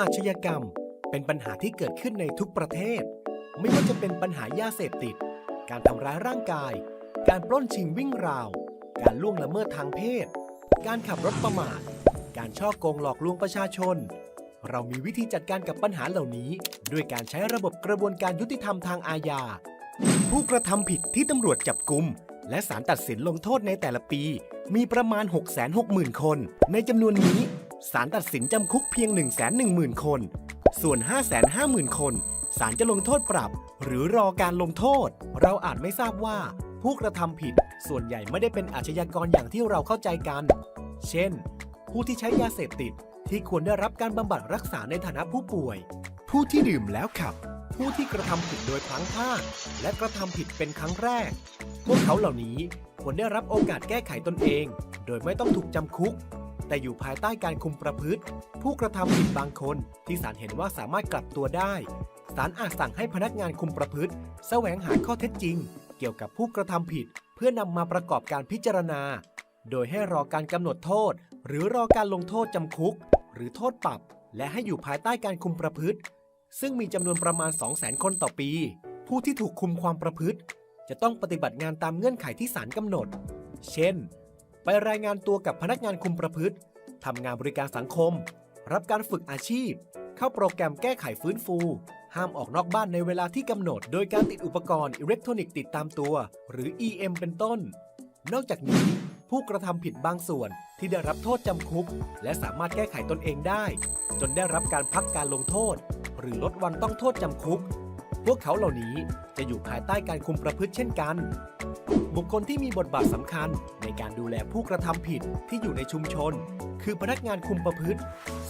อาชญากรรม เป็นปัญหาที่เกิดขึ้นในทุกประเทศ ไม่ว่าจะเป็นปัญหายาเสพติด การทำร้ายร่างกาย การปล้นชิงวิ่งราว การล่วงละเมิดทางเพศ การขับรถประมาท การช่อโกงหลอกลวงประชาชน เรามีวิธีจัดการกับปัญหาเหล่านี้ ด้วยการใช้ระบบกระบวนการยุติธรรมทางอาญา ผู้กระทำผิดที่ตำรวจจับกุม และศาลตัดสินลงโทษในแต่ละปี มีประมาณ 660,000 คน ในจำนวนนี้ ศาลตัดสินจำคุกเพียง 110,000 คน ส่วน 550,000 คน ศาลจะลงโทษปรับ หรือรอการลงโทษ เราอาจไม่ทราบว่า ผู้กระทำผิด ส่วนใหญ่ไม่ได้เป็นอาชญากรอย่างที่เราเข้าใจกัน เช่น ผู้ที่ใช้ยาเสพติดที่ควรได้รับการบำบัดรักษาในฐานะผู้ป่วย ผู้ที่ดื่มแล้วขับ ผู้ที่กระทำผิดโดยพลั้งพลาดและกระทำผิดเป็นครั้งแรก พวกเขาเหล่านี้ควรได้รับโอกาสแก้ไขตนเอง โดยไม่ต้องถูกจำคุก แต่อยู่ภายใต้การคุมประพฤติ ผู้กระทำผิดบางคนที่ศาลเห็นว่าสามารถกลับตัวได้ศาลอาจสั่งให้พนักงานคุมประพฤติ แสวงหาข้อเท็จจริง เกี่ยวกับผู้กระทำผิด เพื่อนำมาประกอบการพิจารณา โดยให้รอการกำหนดโทษ หรือรอการลงโทษจำคุก หรือโทษปรับ และให้อยู่ภายใต้การคุมประพฤติ ซึ่งมีจำนวนประมาณ 200,000 คนต่อปี ผู้ที่ถูกคุมความประพฤติ จะต้องปฏิบัติงานตามเงื่อนไขที่ศาลกำหนด เช่น ไปรายงานตัวกับพนักงานคุมประพฤติทำงานบริการสังคม รับการฝึกอาชีพ เข้าโปรแกรมแก้ไขฟื้นฟู ห้ามออกนอกบ้านในเวลาที่กำหนด โดยการติดอุปกรณ์อิเล็กทรอนิกส์ติดตามตัว หรือ EM เป็นต้น นอกจากนี้ ผู้กระทำผิดบางส่วนที่ได้รับโทษจำคุก และสามารถแก้ไขตนเองได้ จนได้รับการพักการลงโทษ หรือลดวันต้องโทษจำคุก พวกเขาเหล่านี้จะอยู่ภายใต้การคุมประพฤติเช่นกัน บุคคลที่มีบทบาทสำคัญในการดูแลผู้กระทำผิดที่อยู่ในชุมชน คือพนักงานคุมประพฤติ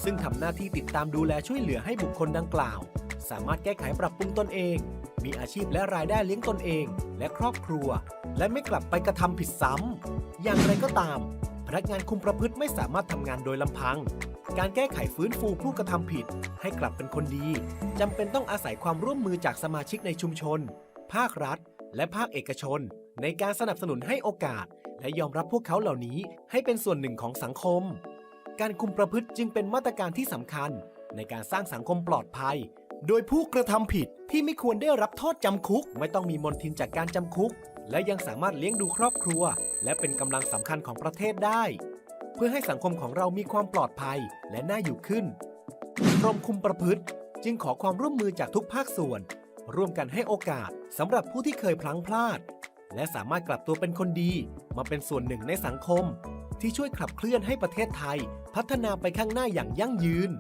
ซึ่งทำหน้าที่ติดตามดูแลช่วยเหลือให้บุคคลดังกล่าว สามารถแก้ไขปรับปรุงตนเอง มีอาชีพและรายได้เลี้ยงตนเอง และครอบครัว และไม่กลับไปกระทำผิดซ้ำอย่างไรก็ตาม พนักงานคุมประพฤติไม่สามารถทำงานโดยลำพัง การแก้ไขฟื้นฟูผู้กระทำผิด ให้กลับเป็นคนดีจำเป็นต้องอาศัยความร่วมมือจากสมาชิกในชุมชน ภาครัฐ และภาคเอกชน ในการสนับสนุนให้โอกาส และยอมรับพวกเขาเหล่านี้ให้เป็นส่วนหนึ่งของสังคม การคุมประพฤติจึงเป็นมาตรการที่สำคัญ ในการสร้างสังคมปลอดภัย โดยผู้กระทำผิดที่ไม่ควรได้รับโทษจำคุก ไม่ต้องมีมนทินจากการจำคุก และยังสามารถเลี้ยงดูครอบครัว และเป็นกำลังสำคัญของประเทศได้ เพื่อให้สังคมของเรามีความปลอดภัยและน่าอยู่ขึ้นกรมคุมประพฤติ จึงขอความร่วมมือจากทุกภาคส่วน ร่วมกันให้โอกาสสำหรับผู้ที่เคยพลั้งพลาด และสามารถกลับตัวเป็นคนดี มาเป็นส่วนหนึ่งในสังคม ที่ช่วยขับเคลื่อนให้ประเทศไทย พัฒนาไปข้างหน้าอย่างยั่งยืน